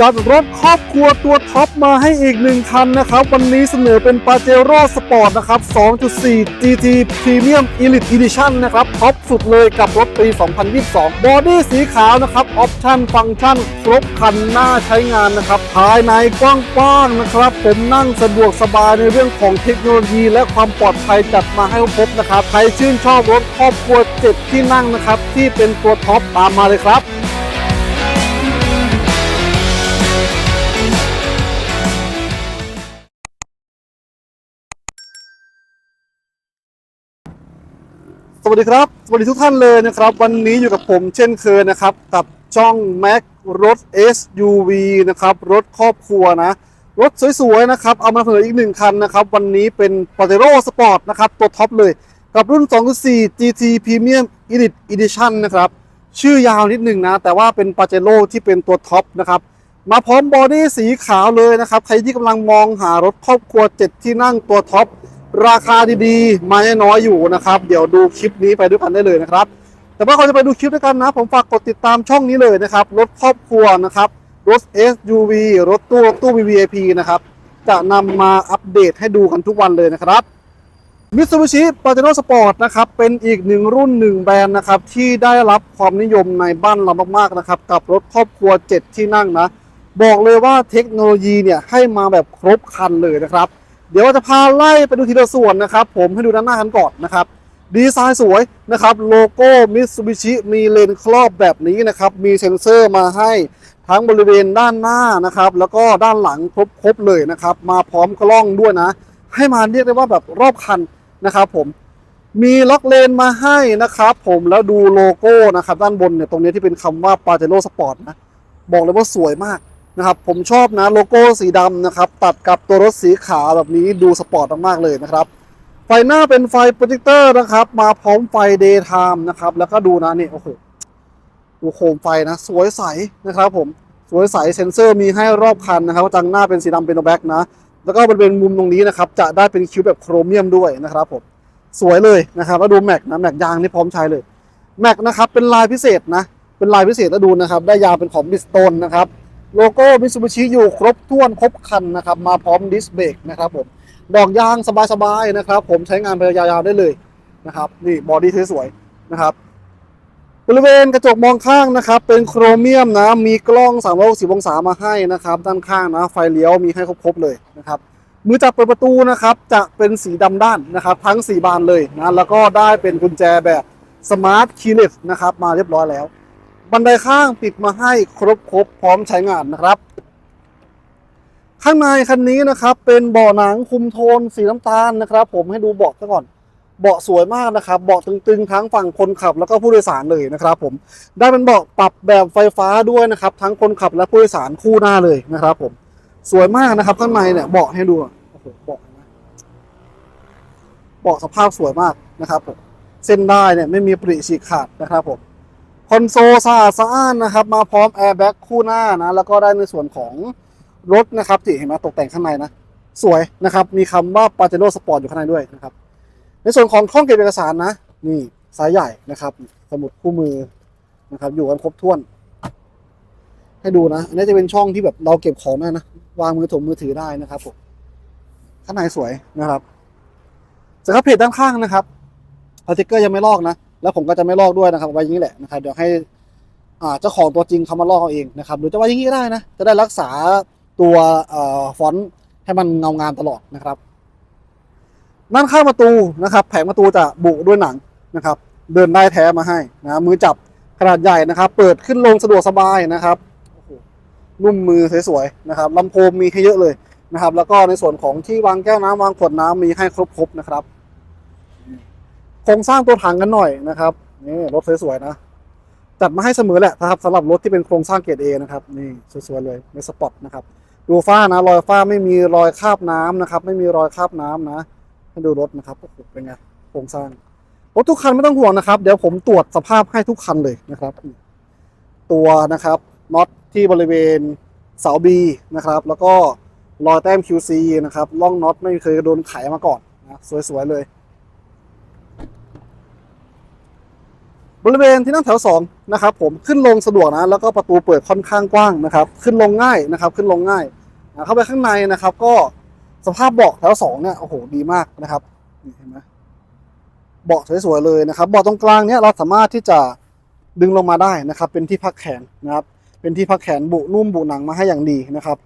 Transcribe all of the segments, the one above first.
จัดรถครอบครัวตัวท็อปมาให้อีกหนึ่งคันนะครับ วันนี้เสนอเป็น p a j e r o Sport นะครับ 2.4 GT Premium Elite Edition นะครับ ท็อปสุดเลยกับรถปี 2022 บอดี้สีขาวนะครับ ออปชั่นฟังก์ชันครบคันหน้าใช้งานนะครับ ภายในกว้างๆนะครับ ผมนั่งสะดวกสบายในเรื่องของเทคโนโลยี และความปลอดภัยจัดมาให้ครบนะครับ ใครชื่นชอบรถครอบครัวเจ็ดที่นั่งนะครับ ที่เป็นตัวท็อปตามมาเลยครับ วัสดีครับสวัสดีทุกท่านเลยนะครับ วันนี้อยู่กับผมเช่นเคยนะครับ กับช่อง Mac รถ SUV นะครับรถครอบครัวนะ รถสวยๆนะครับ เอามาเผยอีกหนึ่งคันนะครับ วันนี้เป็น p a j e r o Sport นะครับ ตัวท็อปเลย กับรุ่น 2.4 GT Premium Elite Edition นะครับ ชื่อยาวนิดหนึ่งนะ แต่ว่าเป็น p a j e r o ที่เป็นตัวท็อปนะครับมาพร้อมบอดี้สีขาวเลยนะครับ ใครที่กำลังมองหารถครอบครัว 7 ที่นั่งตัวท็อป ราคาดีๆ มาน้อยอยู่นะครับ เดี๋ยวดูคลิปนี้ไปด้วยกันได้เลยนะครับ แต่ว่าเขาจะไปดูคลิปด้วยกันนะ ผมฝากกดติดตามช่องนี้เลยนะครับ รถครอบครัวนะครับ รถ SUV รถตู้รถตู้ VVIP นะครับ จะนำมาอัปเดตให้ดูกันทุกวันเลยนะครับมิตซูบิชิปาเจโร่สปอร์ตนะครับ เป็นอีกหนึ่งรุ่นหนึ่งแบรนด์นะครับ ที่ได้รับความนิยมในบ้านเรามากๆนะครับ กับรถครอบครัว 7 ที่นั่งนะ บอกเลยว่าเทคโนโลยีเนี่ยให้มาแบบครบครันเลยนะครับ เดี๋ยวจะพาไล่ไปดูทีละส่วนนะครับผมให้ดูด้านหน้ากันก่อนนะครับดีไซน์สวยนะครับโลโก้มิตซูบิชิมีเลนครอบแบบนี้นะครับมีเซ็นเซอร์มาให้ทั้งบริเวณด้านหน้านะครับแล้วก็ด้านหลังครบๆเลยนะครับมาพร้อมกล้องด้วยนะ ให้มาเรียกได้ว่าแบบรอบคันนะครับผมมีล็อกเลนมาให้นะครับผมแล้วดูโลโก้นะครับด้านบนเนี่ยตรงนี้ที่เป็นคำว่า p a j e r o Sport นะบอกเลยว่าสวยมาก นะครับผมชอบนะโลโก้สีดำนะครับ ตัดกับตัวรถสีขาวแบบนี้ดูสปอร์ตมากๆเลยนะครับ ไฟหน้าเป็นไฟโปรเจคเตอร์นะครับ มาพร้อมไฟ Daytime นะครับ แล้วก็ดูนะนี่โอ้โหดูโคมไฟนะ สวยใสนะครับผมสวยใสเซ็นเซอร์มีให้รอบคันนะครับจังหน้าเป็นสีดำเป็นแบ็กนะ แล้วก็บริเวณมุมตรงนี้นะครับ จะได้เป็นคิ้วแบบโครเมียมด้วยนะครับผมสวยเลยนะครับแล้วดูแม็กนะแม็กยางนี่พร้อมใช้เลยแม็กนะครับเป็นลายพิเศษนะเป็นลายพิเศษแล้วดูนะครับ ได้ยางเป็นของบิสโตนนะครับ โลโก้มิ t ซูบิชิอยู่ครบถ้วนครบคันนะครับ มาพร้อมดิสเบรกนะครับผม ดอกยางสบายๆนะครับ ผมใช้งานไปยาวๆได้เลยนะครับ นี่บอดี้สวยๆนะครับ บริเวณกระจกมองข้างนะครับ เป็นโครเมียมนะ มีกล้อง360องศามาให้นะครับ ด้านข้างนะ ไฟเลี้ยวมีให้ครบๆเลยนะครับ มือจับเปิดประตูนะครับ จะเป็นสีดำด้านนะครับ ทั้ง 4 บานเลยนะ แล้วก็ได้เป็นกุญแจแบบสมาร์ทคีย์เลสนะครับ มาเรียบร้อยแล้ว บันไดข้างติดมาให้ครบครบพร้อมใช้งานนะครับ ข้างในคันนี้นะครับ เป็นเบาะหนังคุมโทนสีน้ำตาลนะครับ ผมให้ดูเบาะซะก่อนเบาะสวยมากนะครับ เบาะตึงๆ ทั้งฝั่งคนขับแล้วก็ผู้โดยสารเลยนะครับผม ได้เป็นเบาะปรับแบบไฟฟ้าด้วยนะครับ ทั้งคนขับและผู้โดยสารคู่หน้าเลยนะครับผม สวยมากนะครับข้างในเนี่ยเบาะให้ดูโอ้โหเบาะเห็นไหมเบาะสภาพสวยมากนะครับผม เส้นได้เนี่ยไม่มีปริฉีกขาดนะครับผม อนโซลสะอาดสะอ้านนะครับ มาพร้อมแอร์แบ็กคู่หน้านะ แล้วก็ได้ในส่วนของรถนะครับที่เห็นไหมตกแต่งข้างในนะ สวยนะครับ มีคำว่า p a j e r o Sport อยู่ข้างในด้วยนะครับ ในส่วนของช่องเก็บเอกสารนะ นี่สายใหญ่นะครับ สมุดคู่มือนะครับ อยู่กันครบถ้วน ให้ดูนะ อันนี้จะเป็นช่องที่แบบเราเก็บของได้นะ วางมือถมมือถือได้นะครับผมข้างในสวยนะครับสครับเพจด้านข้างนะครับสติกเกอร์ยังไม่ลอกนะ แล้วผมก็จะไม่ลอกด้วยนะครับไว้อย่างนี้แหละนะครับเดี๋ยวให้เจ้าของตัวจริงเขามาลอกเอาเองนะครับหรือจะไว้อย่างนี้ก็ได้นะจะได้รักษาตัวอฟอนต์ให้มันเงางามตลอดนะครับด้านข้างประตูนะครับ แผงประตูจะบุด้วยหนังนะครับ เดินได้แท้มาให้นะมือจับขนาดใหญ่นะครับ เปิดขึ้นลงสะดวกสบายนะครับนุ่มมือสวยๆนะครับลำโพงมีให้เยอะเลยนะครับ แล้วก็ในส่วนของที่วางแก้วน้ำวางขวดน้ำมีให้ครบๆนะครับ โครงสร้างตัวถังกันหน่อยนะครับนี่รถสวยๆนะ จัดมาให้เสมอแหละนะครับสำหรับรถที่เป็นโครงสร้างเกรดเอนะครับนี่สวยๆเลยในสปอตนะครับดูฝ้านะรอยฝ้าไม่มีรอยคราบน้ำนะครับ ไม่มีรอยคราบน้ำนะให้ดูรถนะครับเป็นไงโครงสร้างรถทุกคันไม่ต้องห่วงนะครับ เดี๋ยวผมตรวจสภาพให้ทุกคันเลยนะครับ ตัวนะครับน็อตที่บริเวณเสาบีนะครับ แล้วก็รอยแต้ม QC นะครับล่องน็อตไม่เคยโดนไขมาก่อนนะสวยๆเลย บริเวณที่นั่งแถวสองนะครับผมขึ้นลงสะดวกนะแล้วก็ประตูเปิดค่อนข้างกว้างนะครับขึ้นลงง่ายนะครับขึ้นลงง่ายเข้าไปข้างในนะครับ ก็สภาพเบาะแถวสองเนี่ยโอ้โหดีมากนะครับเห็นไหมเบาะสวยๆเลยนะครับเบาะตรงกลางเนี่ยเราสามารถที่จะดึงลงมาได้นะครับ เป็นที่พักแขนนะครับเป็นที่พักแขนบุนุ่มบุหนังมาให้อย่างดีนะครับ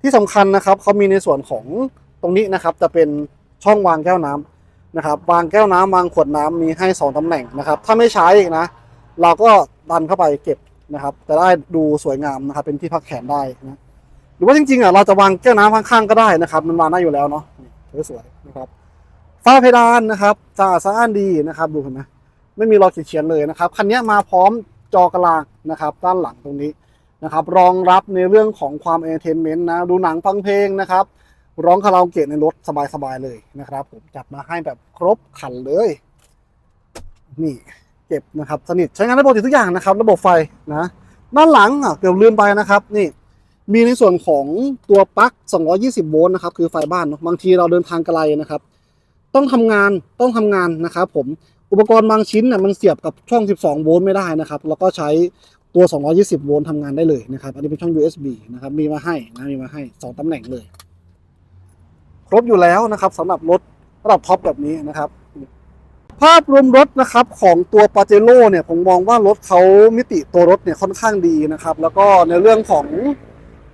ที่สำคัญนะครับเขามีในส่วนของตรงนี้นะครับจะเป็นช่องวางแก้วน้ำ นะครับวางแก้วน้ำวางขวดน้ำมีให้สองตำแหน่งนะครับ ถ้าไม่ใช้อีกนะ เราก็ดันเข้าไปเก็บนะครับจะได้ดูสวยงามนะครับ เป็นที่พักแขนได้นะหรือว่าจริงๆอะเราจะวางแก้วน้ำข้างๆก็ได้นะครับ มันวางได้อยู่แล้วเนาะสวยๆนะครับฝ้าเพดานนะครับสะอาดสะอ้านดีนะครับดูเห็นไหมไม่มีรอยขีดเขียนเลยนะครับคันนี้มาพร้อมจอกลางนะครับ ด้านหลังตรงนี้นะครับ รองรับในเรื่องของความเอนเตอร์เทนเมนต์นะดูหนังฟังเพลงนะครับ ร้องคาราโอเกะในรถสบายๆเลยนะครับ ผมจัดมาให้แบบครบขันเลย นี่เก็บนะครับสนิทใช้งานได้ปกติทุกอย่างนะครับ ระบบไฟนะด้านหลังอะเกือบลืมไปนะครับ นี่มีในส่วนของตัวปลั๊ก 220 โวลต์นะครับ คือไฟบ้านบางทีเราเดินทางไกลนะครับ ต้องทำงานต้องทำงานนะครับผมอุปกรณ์บางชิ้นน่ะมันเสียบกับช่อง 12 โวลต์ไม่ได้นะครับ แล้วก็ใช้ตัว 220 โวลต์ทำงานได้เลยนะครับ อันนี้เป็นช่อง USB นะครับ มีมาให้นะมีมาให้สองตำแหน่งเลย ครบอยู่แล้วนะครับสำหรับรถระดับท็อปแบบนี้นะครับ ภาพรวมรถนะครับของตัวปาเจโร่เนี่ยผมมองว่ารถเขามิติตัวรถเนี่ยค่อนข้างดีนะครับ แล้วก็ในเรื่องของ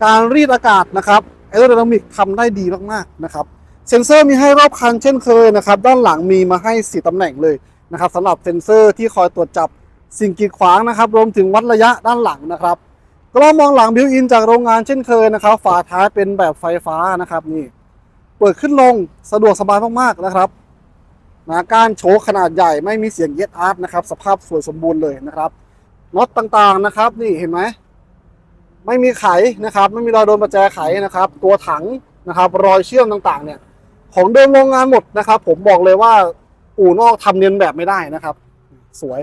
การรีดอากาศนะครับแอโรไดนามิกทำได้ดีมากๆนะครับ เซ็นเซอร์มีให้รอบคันเช่นเคยนะครับ ด้านหลังมีมาให้ 4ตำแหน่งเลยนะครับสำหรับเซ็นเซอร์ที่คอยตรวจจับสิ่งกีดขวางนะครับ รวมถึงวัดระยะด้านหลังนะครับกล้องมองหลังบิวอินจากโรงงานเช่นเคยนะครับ ฝาท้ายเป็นแบบไฟฟ้านะครับนี่ เปิดขึ้นลงสะดวกสบายมากๆนะครับนะก้านโชคขนาดใหญ่ไม่มีเสียงเย็ดอาร์ตนะครับสภาพสวยสมบูรณ์เลยนะครับน็อตต่างๆนะครับ นี่เห็นไหมไม่มีไขนะครับ ไม่มีรอยโดนประแจไขนะครับ ตัวถังนะครับ รอยเชื่อมต่างๆ เนี่ย ของเดิมโรงงานหมดนะครับ ผมบอกเลยว่าอู่นอกทำเนียนแบบไม่ได้นะครับ สวย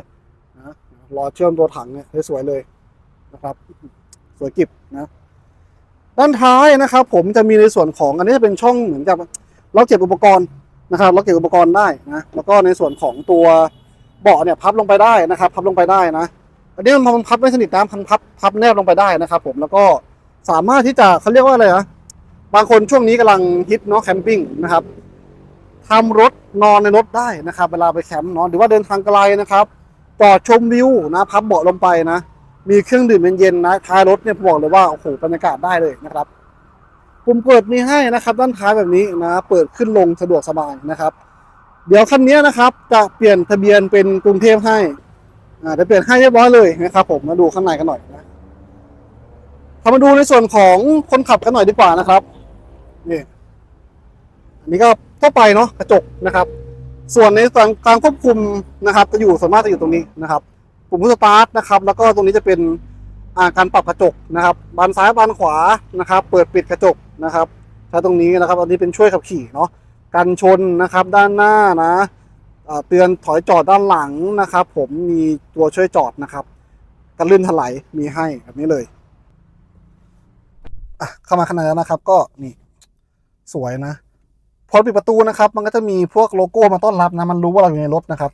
นะรอยเชื่อมตัวถังเนี่ยสวยเลยนะครับ สวยกิบนะ ด้านท้ายนะครับ ผมจะมีในส่วนของอันนี้จะเป็นช่องเหมือนกับเราเก็บอุปกรณ์นะครับเราเก็บอุปกรณ์ได้นะแล้วก็ในส่วนของตัวเบาะเนี่ยพับลงไปได้นะครับ พับลงไปได้นะอันนี้มันพับไม่สนิทนะพันพับพับแนบลงไปได้นะครับ ผมแล้วก็สามารถที่จะเขาเรียกว่าอะไรนะบางคนช่วงนี้กำลังฮิตเนาะแคมปิ้งนะครับทำรถนอนในรถได้นะครับ เวลาไปแคมป์เนอนหรือว่าเดินทางไกลนะครับจอดชมวิวนะ พับเบาะลงไปนะ มีเครื่องดื่มเย็นๆนะท้ายรถเนี่ยผมบอกเลยว่าโอ้โหบรรยากาศได้เลยนะครับปุ่มเปิดมีให้นะครับ ด้านท้ายแบบนี้นะเปิดขึ้นลงสะดวกสบายนะครับ เดี๋ยวคันนี้นะครับจะเปลี่ยนทะเบียนเป็นกรุงเทพให้อ่าจะเปลี่ยนให้เรียบร้อยเลยนะครับ ผมมาดูข้างในกันหน่อยนะเรามาดูในส่วนของคนขับกันหน่อยดีกว่านะครับนี่อันนี้ก็ทั่วไปเนาะกระจกนะครับ ส่วนในส่วนการควบคุมนะครับ จะอยู่ส่วนมากจะอยู่ตรงนี้นะครับ ปุ่มพุสตาร์ทนะครับ แล้วก็ตรงนี้จะเป็นอ่าการปรับกระจกนะครับ บานซ้ายบานขวานะครับ เปิดปิดกระจกนะครับใช้ตรงนี้นะครับ อันนี้เป็นช่วยขับขี่เนาะกันชนนะครับด้านหน้านะอ่าเตือนถอยจอดด้านหลังนะครับ ผมมีตัวช่วยจอดนะครับกันลื่นถลายมีให้แบบนี้เลยอะเข้ามาข้างในแล้วนะครับ ก็นี่สวยนะ พอปิดประตูนะครับ มันก็จะมีพวกโลโก้มาต้อนรับนะ มันรู้ว่าเราอยู่ในรถนะครับ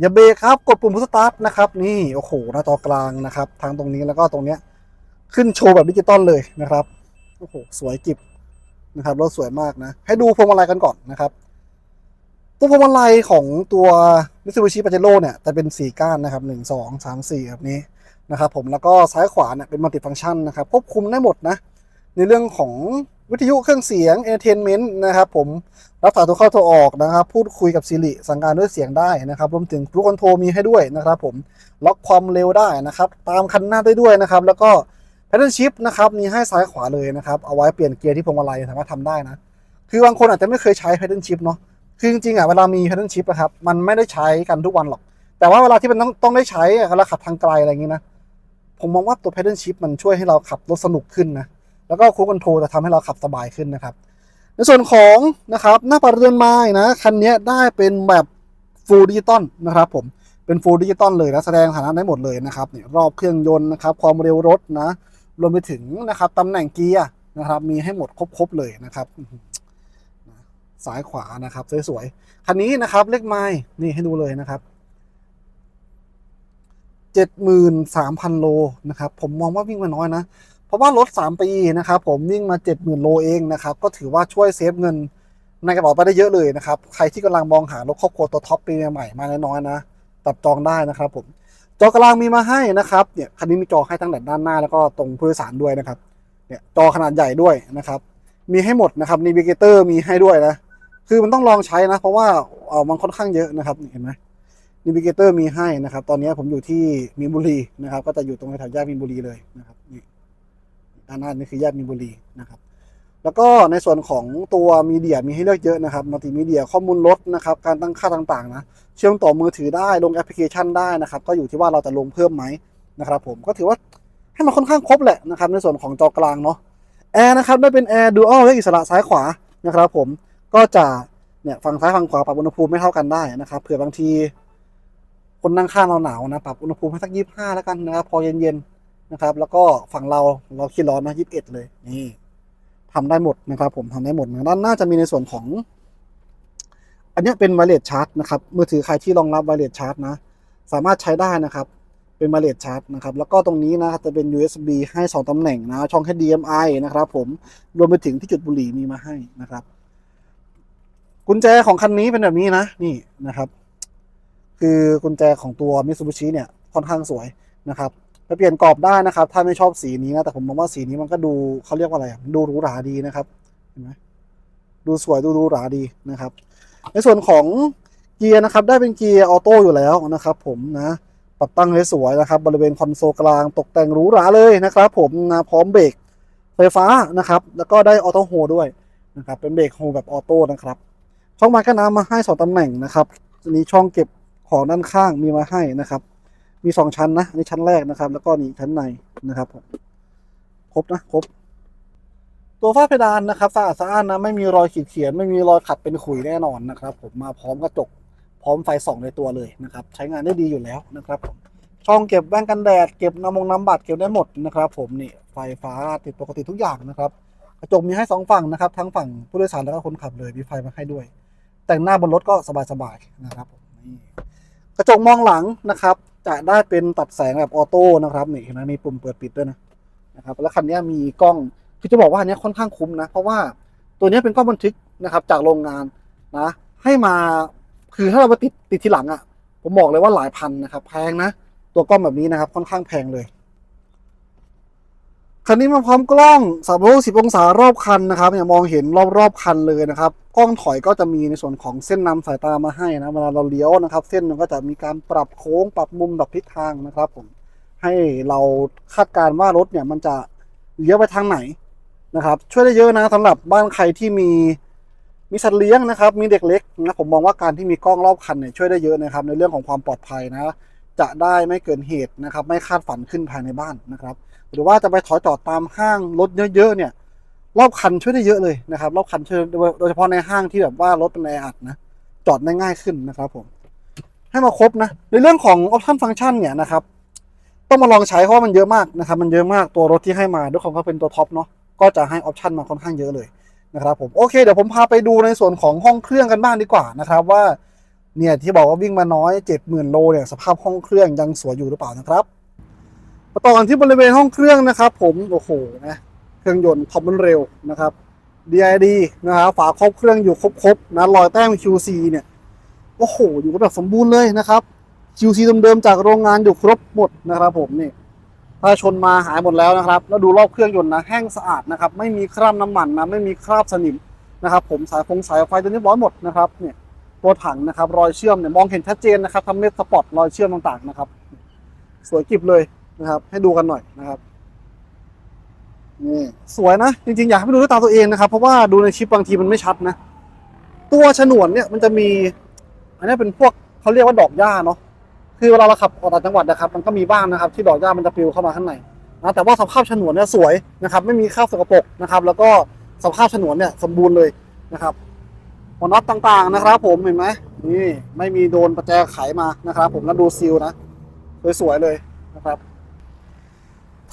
อย่าเบรกครับ กดปุ่มพุชสตาร์ทนะครับนี่โอ้โหหน้าจอกลางนะครับทางตรงนี้แล้วก็ตรงเนี้ยขึ้นโชว์แบบดิจิตอลเลยนะครับโอ้โหสวยกิบนะครับรถสวยมากนะ ให้ดูพวงมาลัยกันก่อนนะครับ ตัวพวงมาลัยของตัว Mitsubishi Pajero เนี่ยจะเป็นสีก้านนะครับหนึ่งสองสามสี่แบบนี้นะครับผมแล้วก็ซ้ายขวาเนี่ยเป็นมัลติฟังก์ชันนะครับควบคุมได้หมดนะ ในเรื่องของ วิทยุเครื่องเสียง Entertainment นะครับผมรับสายโทรเข้าโทรออกนะครับ พูดคุยกับ Siri สั่งการด้วยเสียงได้นะครับรวมถึง Cruise Control มีให้ด้วยนะครับ ผมล็อกความเร็วได้นะครับ ตามคันหน้าได้ด้วยนะครับ แล้วก็ Paddle Shift นะครับมีให้ซ้ายขวาเลยนะครับเอาไว้เปลี่ยนเกียร์ที่พวงมาลัยสามารถทำได้นะ คือบางคนอาจจะไม่เคยใช้ Paddle Shift เนาะคือจริงๆอะเวลามี Paddle Shift อะครับมันไม่ได้ใช้กันทุกวันหรอก แต่ว่าเวลาที่มันต้องต้องได้ใช้อะเวลาขับทางไกลอะไรอย่างนี้นะผมมองว่าตัว Paddle Shift มันช่วยให้เราขับรถสนุกขึ้นนะ แล้วก็คู c คอนโทรจะทำให้เราขับสบายขึ้นนะครับ ในส่วนของนะครับหน้าปัดเรือนไม้นะคันนี้ได้เป็นแบบฟูลดิจิตอลนะครับผมเป็นฟูลดิจิตอลเลยนะแสดงฐานะได้หมดเลยนะครับเนี่ยรอบเครื่องยนต์นะครับความเร็วรถนะรวมไปถึงนะครับตำแหน่งเกียร์นะครับมีให้หมดครบๆเลยนะครับอื้อหือซ้ายขวานะครับสวยๆคันนี้นะครับเลขไม้นี่ให้ดูเลยนะครับ73,000 โลนะครับ ผมมองว่าวิ่งมาน้อยนะ เพราะว่ารถ 3 ปีนะครับผมวิ่งมา 70,000 โลเองนะครับก็ถือว่าช่วยเซฟเงินในกระเป๋าไปได้เยอะเลยนะครับใครที่กำลังมองหารถครอบครัวตัวท็อปปีใหม่มาน้อยๆนะตัดจองได้นะครับผมจอกลางมีมาให้นะครับเนี่ยคันนี้มีจอให้ทั้งด้านหน้า แล้วก็ตรงผู้โดยสารด้วยนะครับเนี่ยจอขนาดใหญ่ด้วยนะครับมีให้หมดนะครับนีวิเกเตอร์มีให้ด้วยนะคือมันต้องลองใช้นะ เพราะว่าเออมันค่อนข้างเยอะนะครับเห็นไหมนีวิเกเตอร์มีให้นะครับ ตอนนี้ผมอยู่ที่มีนบุรีนะครับ ก็จะอยู่ตรงแถวแยกมีนบุรีเลยนะครับนี่ ด้านหน้านี่คือแยกมีบุรีนะครับแล้วก็ในส่วนของตัวมีเดียมีให้เลือกเยอะนะครับมัลติมีเดียข้อมูลรถนะครับการตั้งค่าต่างๆนะเชื่อมต่อมือถือได้ลงแอปพลิเคชันได้นะครับ ก็อยู่ที่ว่าเราจะลงเพิ่มไหมนะครับผมก็ถือว่าให้มันค่อนข้างครบแหละนะครับในส่วนของจอกลางเนาะแอร์นะครับได้เป็นแอร์ดูอัลและอิสระซ้ายขวานะครับผมก็จะเนี่ยฝั่งซ้ายฝั่งขวาปรับอุณหภูมิไม่เท่ากันได้นะครับเผื่อบางทีคนนั่งข้างเราหนาวนะปรับอุณหภูมิให้สักยี่ห้าแล้วกันนะครับพอเย็นๆ นะครับ แล้วก็ฝั่งเราเราขี้ร้อนนะยี่สิบเอ็ดเลย นี่ทำได้หมดนะครับ ผมทำได้หมดนะด้านหน้าจะมีในส่วนของ อันนี้เป็นไวเลสชาร์จนะครับมือถือใครที่รองรับไวเลสชาร์จนะ สามารถใช้ได้นะครับ เป็นไวเลสชาร์จนะครับ แล้วก็ตรงนี้นะจะเป็น USB ให้ 2ตำแหน่งนะช่อง HDMI นะครับ ผมรวมไปถึงที่จุดบุหรี่มีมาให้นะครับ กุญแจของคันนี้เป็นแบบนี้นะ นี่นะครับ คือกุญแจของตัว Mitsubishi เนี่ยค่อนข้างสวยนะครับ ไปเปลี่ยนกรอบได้นะครับ ถ้าไม่ชอบสีนี้นะ แต่ผมมองว่าสีนี้มันก็ดูเขาเรียกว่าอะไรดูหรูหราดีนะครับ เห็นไหมดูสวยดูหรูหราดีนะครับ ในส่วนของเกียร์นะครับ ได้เป็นเกียร์ออโต้อยู่แล้วนะครับ ผมนะปรับตั้งให้สวยนะครับ บริเวณคอนโซลกลางตกแต่งหรูหราเลยนะครับ ผมนะพร้อมเบรกไฟฟ้านะครับ แล้วก็ได้ออโต้โฮด้วยนะครับ เป็นเบรกโฮแบบออโต้นะครับ ช่องม้กั้นน้ำมาให้สองตำแหน่งนะครับมีช่องเก็บของด้านข้างมีมาให้นะครับ มีสองชั้นนะอันนี้ชั้นแรกนะครับ แล้วก็นี่ชั้นในนะครับผมครบนะครบ ตัวฝ้าเพดานนะครับสะอาดสะอ้านนะไม่มีรอยขีดเขียน ไม่มีรอยขัดเป็นขุยแน่นอนนะครับ ผมมาพร้อมกระจกพร้อมไฟส่องในตัวเลยนะครับ ใช้งานได้ดีอยู่แล้วนะครับผมช่องเก็บแว่นกันแดดเก็บน้ำมงน้ำบัตรเก็บได้หมดนะครับ ผมนี่ไฟฟ้าติดปกติทุกอย่างนะครับกระจกมีให้สองฝั่งนะครับ ทั้งฝั่งผู้โดยสารแล้วก็คนขับเลยมีไฟมาให้ด้วย แต่งหน้าบนรถก็สบายๆนะครับผมนี่กระจกมองหลังนะครับ จะได้เป็นตัดแสงแบบออโต้นะครับนี่เห็นไหมมีปุ่มเปิดปิดด้วยนะนะครับแล้วคันนี้มีกล้องคือจะบอกว่าอันนี้ค่อนข้างคุ้มนะ เพราะว่าตัวนี้เป็นกล้องบันทึกนะครับ จากโรงงานนะ ให้มาคือถ้าเราไปติดติดทีหลังอะ่ะ ผมบอกเลยว่าหลายพันนะครับ แพงนะ ตัวกล้องแบบนี้นะครับ ค่อนข้างแพงเลย คันนี้มาพร้อมกล้อง360องศารอบคันนะครับเนี่ยมองเห็นรอบรอบคันเลยนะครับ กล้องถอยก็จะมีในส่วนของเส้นนำสายตามาให้นะเวลาเราเลี้ยวนะครับ เส้นมันก็จะมีการปรับโค้งปรับมุมปรับทิศทางนะครับผมให้เราคาดการณ์ว่ารถเนี่ยมันจะเลี้ยวไปทางไหนนะครับ ช่วยได้เยอะนะสำหรับบ้านใครที่มีมีสัตว์เลี้ยงนะครับ มีเด็กเล็กนะผมมองว่าการที่มีกล้องรอบคันเนี่ยช่วยได้เยอะนะครับ ในเรื่องของความปลอดภัยนะ จะได้ไม่เกินเหตุนะครับ ไม่คาดฝันขึ้นภายในบ้านนะครับ หรือว่าจะไปถอยจอดตามห้างรถเยอะๆเนี่ย รอบคันช่วยได้เยอะเลยนะครับ รอบคันช่วยโดยเฉพาะในห้างที่แบบว่ารถเป็นแออัดนะ จอดได้ง่ายขึ้นนะครับผมให้มาครบนะ ในเรื่องของออปชั่นฟังก์ชันเนี่ยนะครับ ต้องมาลองใช้เพราะว่ามันเยอะมากนะครับ มันเยอะมากตัวรถที่ให้มาด้วยความเขาเป็นตัวท็อปเนาะก็จะให้ออปชั่นมาค่อนข้างเยอะเลยนะครับผมโอเคเดี๋ยวผมพาไปดูในส่วนของห้องเครื่องกันบ้างดีกว่านะครับว่าเนี่ยที่บอกว่าวิ่งมาน้อย 70,000 โลเนี่ยสภาพห้องเครื่องยังสวยอยู่หรือเปล่านะครับ มาต่อกันที่บริเวณห้องเครื่องนะครับ ผมโอ้โหนะเครื่องยนต์ทอปมันเร็วนะครับ DID นะครับฝาครอบเครื่องอยู่ครบๆนะรอยแต้ม QC เนี่ยโอ้โหอยู่แบบสมบูรณ์เลยนะครับ QC เดิมๆจากโรงงานอยู่ครบหมดนะครับ ผมนี่ถ้าชนมาหายหมดแล้วนะครับ แล้วดูรอบเครื่องยนต์นะแห้งสะอาดนะครับ ไม่มีคราบน้ำมันนะไม่มีคราบสนิมนะครับ ผมสายฟงสายไฟตัวนี้ร้อยหมดนะครับเนี่ยตัวถังนะครับ รอยเชื่อมเนี่ยมองเห็นชัดเจนนะครับทำเม็ดสปอตรอยเชื่อมต่างๆนะครับ สวยกริบเลย นะครับ ให้ดูกันหน่อยนะครับนี่สวยนะ จริงๆ อยากให้ไปดูด้วยตาตัวเองนะครับ เพราะว่าดูในชิปบางทีมันไม่ชัดนะ ตัวฉนวนเนี่ยมันจะมี อันนี้เป็นพวกเขาเรียกว่าดอกหญ้าเนาะคือเวลาเราขับออกต่างจังหวัดนะครับ มันก็มีบ้างนะครับ ที่ดอกหญ้ามันจะปลิวเข้ามาข้างในนะแต่ว่าสภาพฉนวนเนี่ยสวยนะครับ ไม่มีคราบสกปรกนะครับ แล้วก็สภาพฉนวนเนี่ยสมบูรณ์เลยนะครับหัวน็อตต่างๆนะครับ ผมเห็นไหมนี่ไม่มีโดนประแจไขมานะครับ ผมแล้วดูซีลนะสวยๆเลยนะครับ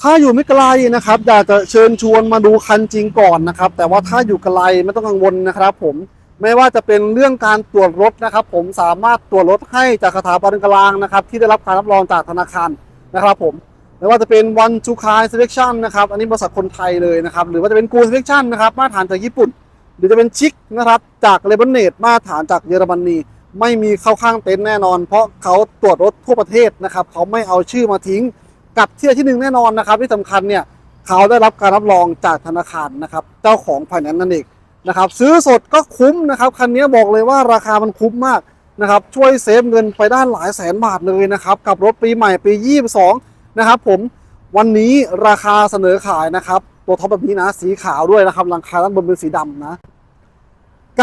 ถ้าอยู่ไม่ไกลนะครับอยากจะเชิญชวนมาดูคันจริงก่อนนะครับ แต่ว่าถ้าอยู่ไกลไม่ต้องกังวลนะครับ ผมไม่ว่าจะเป็นเรื่องการตรวจรถนะครับ ผมสามารถตรวจรถให้จากสถาบันกลางนะครับ ที่ได้รับการรับรองจากธนาคารนะครับผมไม่ว่าจะเป็น One to Kai Selection นะครับอันนี้บริษัทคนไทยเลยนะครับ หรือว่าจะเป็น Go Selection นะครับมาตรฐานจากญี่ปุ่น หรือจะเป็นชิคนะครับ จากเลบานเนตมาตรฐานจากเยอรมนีไม่มีเข้าข้างเต็นท์แน่นอน เพราะเขาตรวจรถทั่วประเทศนะครับ เขาไม่เอาชื่อมาทิ้ง กับเที่ใดที่หนึ่งแน่นอนนะครับที่สำคัญเนี่ยเขาได้รับการรับรองจากธนาคารนะครับเจ้าของไฟแนนซ์นั่นเองนะครับซื้อสดก็คุ้มนะครับคันนี้บอกเลยว่าราคามันคุ้มมากนะครับช่วยเซฟเงินไปได้หลายแสนบาทเลยนะครับกับรถปีใหม่ปี 22 นะครับผมวันนี้ราคาเสนอขายนะครับตัวท็อปแบบนี้นะสีขาวด้วยนะครับหลังคาด้านบนเป็นสีดำนะ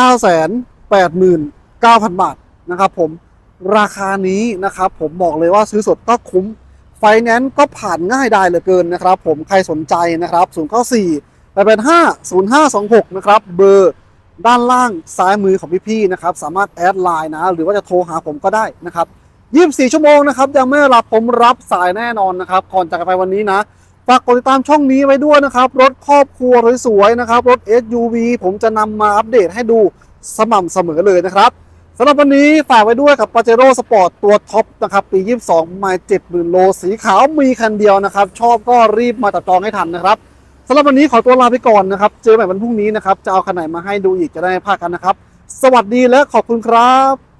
989,000 บาทนะครับผมราคานี้นะครับผมบอกเลยว่าซื้อสดก็คุ้ม ไฟแนนซ์ก็ผ่านง่ายได้เหลือเกินนะครับ ผมใครสนใจนะครับ 094 885 0526 นะครับ เบอร์ด้านล่างซ้ายมือของพี่ๆนะครับ สามารถแอดไลน์นะ หรือว่าจะโทรหาผมก็ได้นะครับ 24 ชั่วโมงนะครับ ยังไม่รับผมรับสายแน่นอนนะครับ ก่อนจากไปวันนี้นะ ฝากกดติดตามช่องนี้ไว้ด้วยนะครับ รถครอบครัวสวยๆนะครับ รถ SUV ผมจะนำมาอัปเดตให้ดูสม่ำเสมอเลยนะครับ สำหรับวันนี้ฝากไว้ด้วยกับ Pajero Sport ตัวท็อปนะครับปี 22ไมล์70,000 โลสีขาวมีคันเดียวนะครับ ชอบก็รีบมาตัดจองให้ทันนะครับสำหรับวันนี้ขอตัวลาไปก่อนนะครับ เจอกันใหม่วันพรุ่งนี้นะครับ จะเอาคันไหนมาให้ดูอีกจะได้พากันนะครับ สวัสดีและขอบคุณครับ